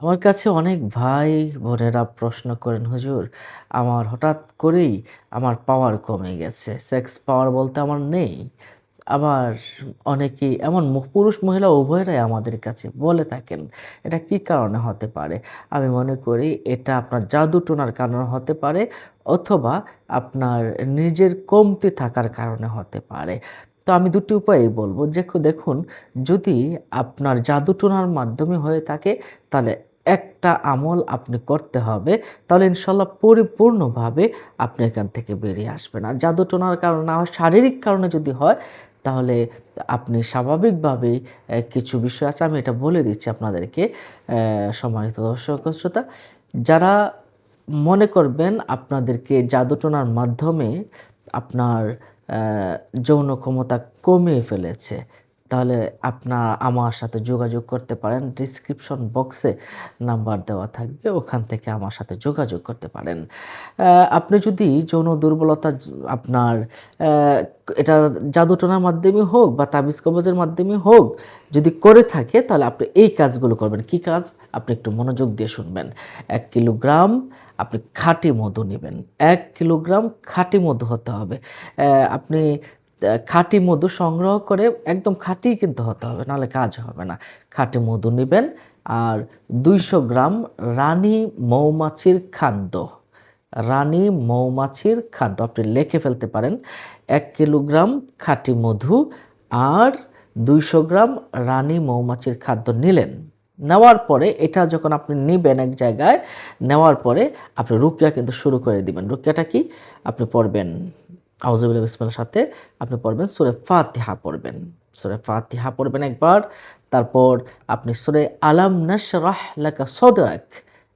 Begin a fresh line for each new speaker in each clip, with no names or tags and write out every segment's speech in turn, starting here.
আমার কাছে অনেক ভাই বোনেরা প্রশ্ন করেন, হুজুর, আমার হঠাৎ করেই আমার পাওয়ার কমে গেছে। সেক্স পাওয়ার বলতে আমার নেই। আবার অনেকেই, এমন পুরুষ মহিলা উভয়রাই আমাদের কাছে বলে থাকেন, এটা কি কারণে হতে পারে? আমি মনে করি এটা আপনার জাদু টোনার কারণে হতে পারে, অথবা আপনার নিজের কমতি থাকার কারণে হতে পারে। তো আমি দুটি উপায়ই বলব। যে দেখুন, যদি আপনার জাদু টোনার মাধ্যমে হয়ে থাকে, তাহলে একটা আমল আপনি করতে হবে, তাহলে ইনশাল্লাহ পরিপূর্ণভাবে আপনি এখান থেকে বেরিয়ে আসবেন। আর জাদু টোনার কারণে শারীরিক কারণে যদি হয়, তাহলে আপনি স্বাভাবিকভাবেই কিছু বিষয় আছে, আমি এটা বলে দিচ্ছি আপনাদেরকে সম্মানিত দর্শক শ্রোতা। যারা মনে করবেন আপনাদেরকে জাদুটোনার মাধ্যমে আপনার যৌন ক্ষমতা কমিয়ে ফেলেছে তাহলে আপনার আমার সাথে যোগাযোগ করতে পারেন। ডিসক্রিপশন বক্সে নাম্বার দেওয়া থাকবে, ওখান থেকে আমার সাথে যোগাযোগ করতে পারেন। আপনি যদি যৌন দুর্বলতা আপনার এটা জাদুটোনার মাধ্যমে হোক বা তাবিজ কবজের মাধ্যমে হোক, যদি করে থাকে, তাহলে আপনি এই কাজগুলো করবেন। কি কাজ? আপনি একটু মনোযোগ দিয়ে শুনবেন। এক কিলোগ্রাম আপনি খাঁটি মধু নেবেন। এক কিলোগ্রাম খাঁটি মধু হতে হবে। আপনি খাঁটি মধু সংগ্রহ করে একদম খাঁটি কিন্তু হতে হবে, নাহলে কাজ হবে না। খাঁটি মধু নেবেন, আর দুইশো গ্রাম রানী মৌমাছির খাদ্য, রানী মৌমাছির খাদ্য, আপনি লিখে ফেলতে পারেন, এক কিলোগ্রাম খাঁটি মধু আর দুইশো গ্রাম রানী মৌমাছির খাদ্য নিলেন। নেওয়ার পরে এটা যখন আপনি নেবেন এক জায়গায়, নেওয়ার পরে আপনি রুকিয়া কিন্তু শুরু করে দিবেন। রুকিয়াটা কি? আপনি পড়বেন আউজুবিল্লাহ বিসমিল্লার সাথে আপনি পড়বেন, সুরে ফাতিহা পড়বেন। সুরে ফাতিহা পড়বেন একবার, তারপর আপনি সুরে আলাম নাশরাহ লাকা সদরাক,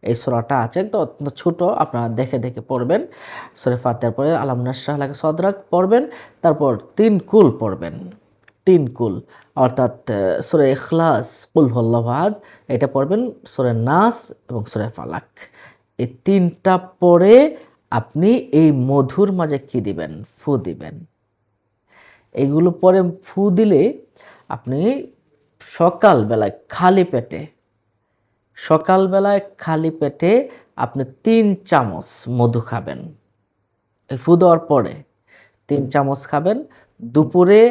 এই সুরাটা আছে একদম অত্যন্ত ছোট, আপনারা দেখে দেখে পড়বেন। সুরে ফাতিহার পরে আলাম নাশরাহ লাকা সদরাক পড়বেন, তারপর তিন কুল পড়বেন। তিন কুল, অর্থাৎ সুরে ইখলাস, কুল হল্লাহাদ এটা পড়বেন সুরে নাস এবং সুরে ফালাক। এই তিনটা পড়ে আপনি এই মধুর মাঝে কি দিবেন? ফু দিবেন। এগুলো পরে ফু দিলে আপনি সকালবেলায় খালি পেটে, সকালবেলায় খালি পেটে আপনি তিন চামচ মধু খাবেন। এই ফু দেওয়ার পরে তিন চামচ খাবেন, দুপুরে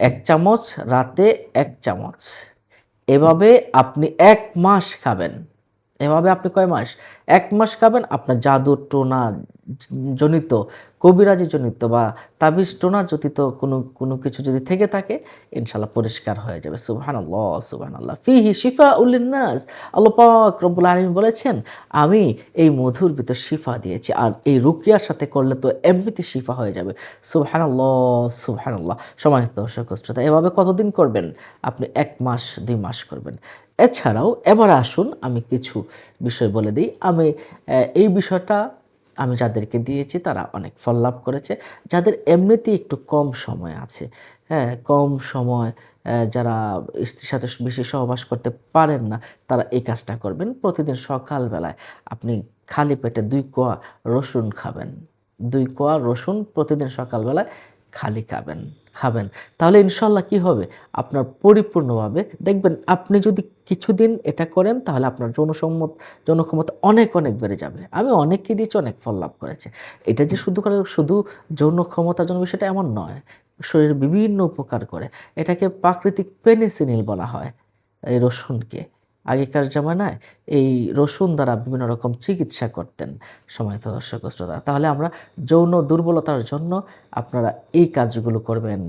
এক চামচ, রাতে এক চামচ। এভাবে আপনি এক মাস খাবেন। এভাবে আপনি কয় মাস? এক মাস খাবেন আপনার জাদুর টোনা জনিত, কবিরাজি জনিত বা তাবিজ টোনা জনিত কোনো কোনো কিছু যদি থেকে থাকে ইনশাল্লাহ পরিষ্কার হয়ে যাবে। সুবহান আল্লাহ সুবহান আল্লাহ ফিহি শিফা উল্লিনাস আল্লাহ পাক রব্বুল আলমী বলেছেন, আমি এই মধুর ভিতর শিফা দিয়েছি আর এই রুকিয়ার সাথে করলে তো এমনিতে শিফা হয়ে যাবে। সুবহান আল্লাহ সুবহান আল্লাহ সমানিত দর্শক, শ্রোতা, এভাবে কতদিন করবেন? আপনি এক মাস, দুই মাস করবেন। এছাড়াও এবার আসুন, আমি কিছু বিষয় বলে দিই। আমি এই বিষয়টা আমি যাদেরকে দিয়েছি তারা অনেক ফল লাভ করেছে। যাদের এমনিতেই একটু কম সময় আছে হ্যাঁ কম সময় যারা স্ত্রীর সাথে বেশি সহবাস করতে পারেন না, তারা এই কাজটা করবেন। প্রতিদিন সকালবেলায় আপনি খালি পেটে দুই কোয়া রসুন খাবেন। দুই কোয়া রসুন প্রতিদিন সকালবেলায় খালি খাবেন খাবেন। তাহলে ইনশাল্লাহ কি হবে? আপনার পরিপূর্ণভাবে দেখবেন আপনি যদি কিছুদিন এটা করেন, তাহলে আপনার জনসম্মত, জনক্ষমতা অনেক অনেক বেড়ে যাবে। আমি অনেককে দিয়েছি, অনেক ফল লাভ করেছে। এটা যে শুধু শুধু যৌন জন্য বিষয়টা এমন নয়। শরীরে বিভিন্ন উপকার করে। এটাকে প্রাকৃতিক পেনিসিনিল বলা হয়, এই রসুনকে। আগেকার জামানায় এই রসুন দ্বারা বিভিন্ন রকম চিকিৎসা করতেন। সময়ত দর্শক শ্রোতা, তাহলে আমরা যৌন দুর্বলতার জন্য আপনারা এই কাজগুলো করবেন।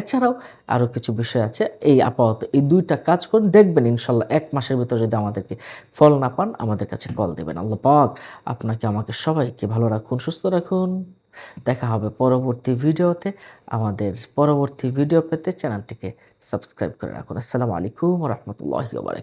এছাড়াও আরও কিছু বিষয় আছে। এই আপাতত এই দুইটা কাজ করুন, দেখবেন ইনশাল্লাহ এক মাসের ভিতরে যদি আমাদেরকে ফল না পান, আমাদের কাছে কল দেবেন। আল্লাহ পাক আপনাকে, আমাকে সবাইকে ভালো রাখুন, সুস্থ রাখুন। দেখা হবে পরবর্তী ভিডিওতে। আমাদের পরবর্তী ভিডিও পেতে চ্যানেলটিকে সাবস্ক্রাইব করে রাখুন। আসসালামু আলাইকুম রহমতুল্লাহি বারকাত